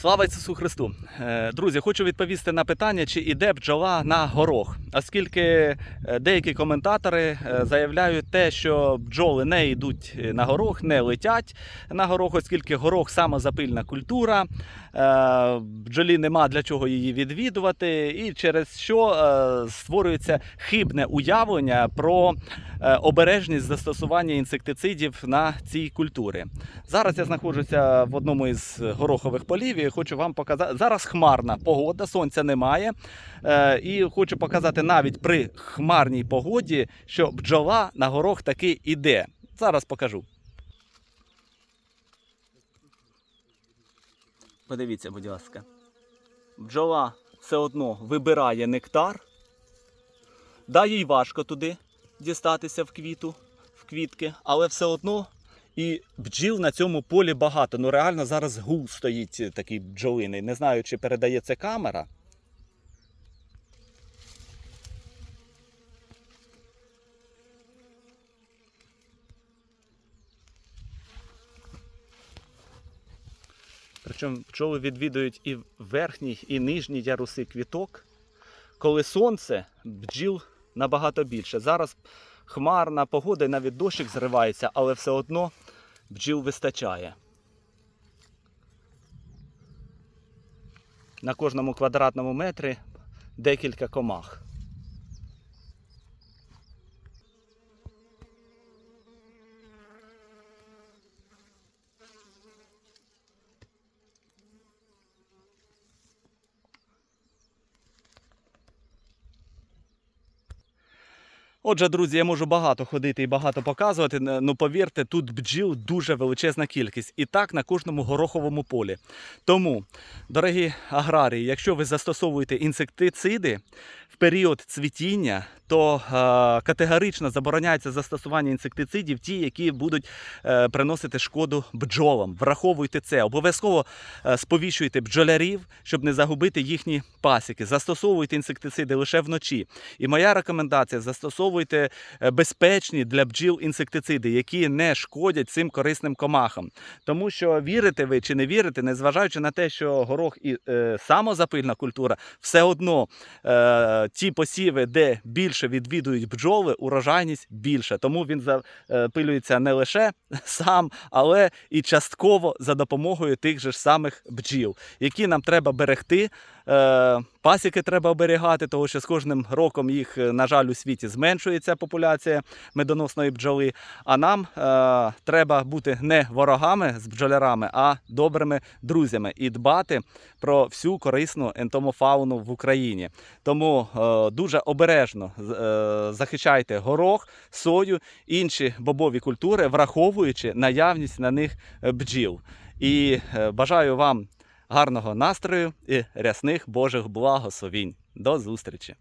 Слава Ісусу Христу! Е, Друзі, хочу відповісти на питання, чи іде бджола на горох, оскільки е, деякі коментатори е, заявляють те, що бджоли не йдуть на горох, не летять на горох, оскільки горох самозапильна культура, е, бджолі нема для чого її відвідувати, і через що е, створюється хибне уявлення про е, обережність застосування інсектицидів на цій культурі. Зараз я знаходжуся в одному із горохових полів і хочу вам показати. Зараз хмарна погода, сонця немає. Е, і хочу показати навіть при хмарній погоді, що бджола на горох таки іде. Зараз покажу. Подивіться, будь ласка. Бджола все одно вибирає нектар. Да, їй важко туди дістатися в квіту, в квітки, але все одно і бджіл на цьому полі багато. Ну реально зараз гул стоїть такий бджолиний. Не знаю, чи передає це камера. Причому пчоли відвідують і верхній, і нижній яруси квіток. Коли сонце, бджіл набагато більше. Зараз хмарна погода, і навіть дощик зривається, але все одно бджіл вистачає. На кожному квадратному метрі декілька комах. Отже, друзі, я можу багато ходити і багато показувати. Ну повірте, тут бджіл дуже величезна кількість. І так на кожному гороховому полі. Тому, дорогі аграрії, якщо ви застосовуєте інсектициди в період цвітіння, то е, категорично забороняється застосування інсектицидів, ті, які будуть е, приносити шкоду бджолам. Враховуйте це. Обов'язково е, сповіщуйте бджолярів, щоб не загубити їхні пасіки. Застосовуйте інсектициди лише вночі. І моя рекомендація: застосовуйте безпечні для бджіл інсектициди, які не шкодять цим корисним комахам. Тому що вірите ви чи не вірите, незважаючи на те, що горох і е, самозапильна культура, все одно е, ті посіви, де більше відвідують бджоли, урожайність більше. Тому він запилюється не лише сам, але і частково за допомогою тих же ж самих бджіл, які нам треба берегти. Е, Пасіки треба оберігати, тому що з кожним роком їх, е, на жаль, у світі зменшується популяція медоносної бджоли. А нам е, треба бути не ворогами з бджолярами, а добрими друзями і дбати про всю корисну ентомофауну в Україні. Тому е, дуже обережно е, захищайте горох, сою, інші бобові культури, враховуючи наявність на них бджіл. І е, бажаю вам гарного настрою і рясних Божих благословінь. До зустрічі!